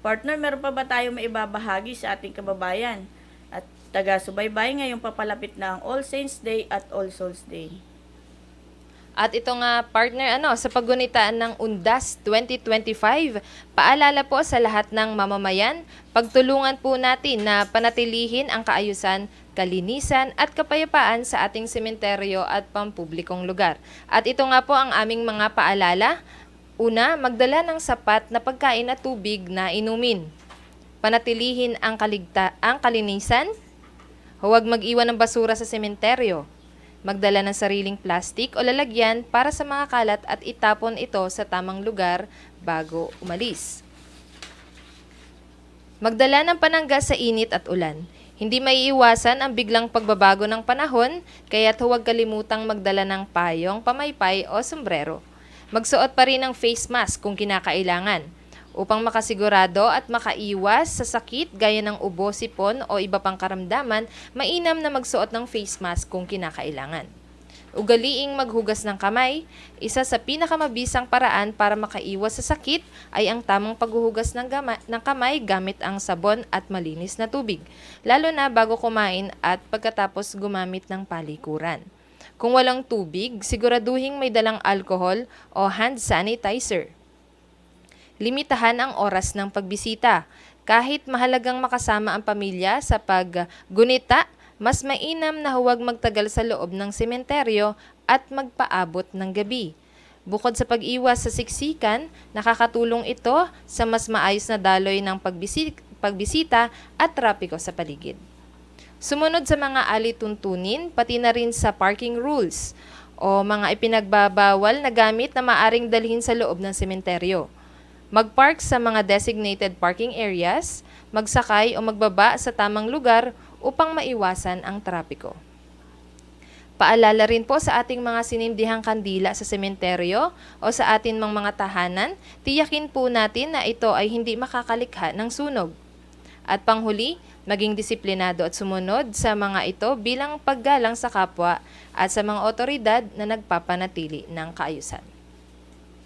Partner, meron pa ba tayo maibabahagi sa ating kababayan? At taga-subaybay ngayong papalapit na ang All Saints Day at All Souls Day. At ito nga partner ano sa paggunitaan ng Undas 2025, paalala po sa lahat ng mamamayan, pagtulungan po natin na panatilihin ang kaayusan, kalinisan at kapayapaan sa ating sementeryo at pampublikong lugar. At ito nga po ang aming mga paalala. Una, magdala ng sapat na pagkain at tubig na inumin. Panatilihin ang, kaligta- ang kalinisan. Huwag mag-iwan ng basura sa sementeryo. Magdala ng sariling plastic o lalagyan para sa mga kalat at itapon ito sa tamang lugar bago umalis. Magdala ng panangga sa init at ulan. Hindi maiiwasan ang biglang pagbabago ng panahon, kaya't huwag kalimutang magdala ng payong, pamaypay o sombrero. Magsuot pa rin ng face mask kung kinakailangan upang makasigurado at makaiwas sa sakit gaya ng ubo, sipon o iba pang karamdaman, mainam na magsuot ng face mask kung kinakailangan. Ugaliing maghugas ng kamay, isa sa pinakamabisang paraan para makaiwas sa sakit ay ang tamang paghuhugas ng, gama- ng kamay gamit ang sabon at malinis na tubig, lalo na bago kumain at pagkatapos gumamit ng palikuran. Kung walang tubig, siguraduhing may dalang alcohol o hand sanitizer. Limitahan ang oras ng pagbisita. Kahit mahalagang makasama ang pamilya sa paggunita, mas mainam na huwag magtagal sa loob ng sementeryo at magpaabot ng gabi. Bukod sa pag-iwas sa siksikan, nakakatulong ito sa mas maayos na daloy ng pagbisi- pagbisita at trapiko sa paligid. Sumunod sa mga alituntunin, pati na rin sa parking rules o mga ipinagbabawal na gamit na maaring dalhin sa loob ng sementeryo. Magpark sa mga designated parking areas, magsakay o magbaba sa tamang lugar upang maiwasan ang trapiko. Paalala rin po sa ating mga sinindihang kandila sa sementeryo o sa atin mang mga tahanan, tiyakin po natin na ito ay hindi makakalikha ng sunog. At panghuli, maging disiplinado at sumunod sa mga ito bilang paggalang sa kapwa at sa mga otoridad na nagpapanatili ng kaayusan.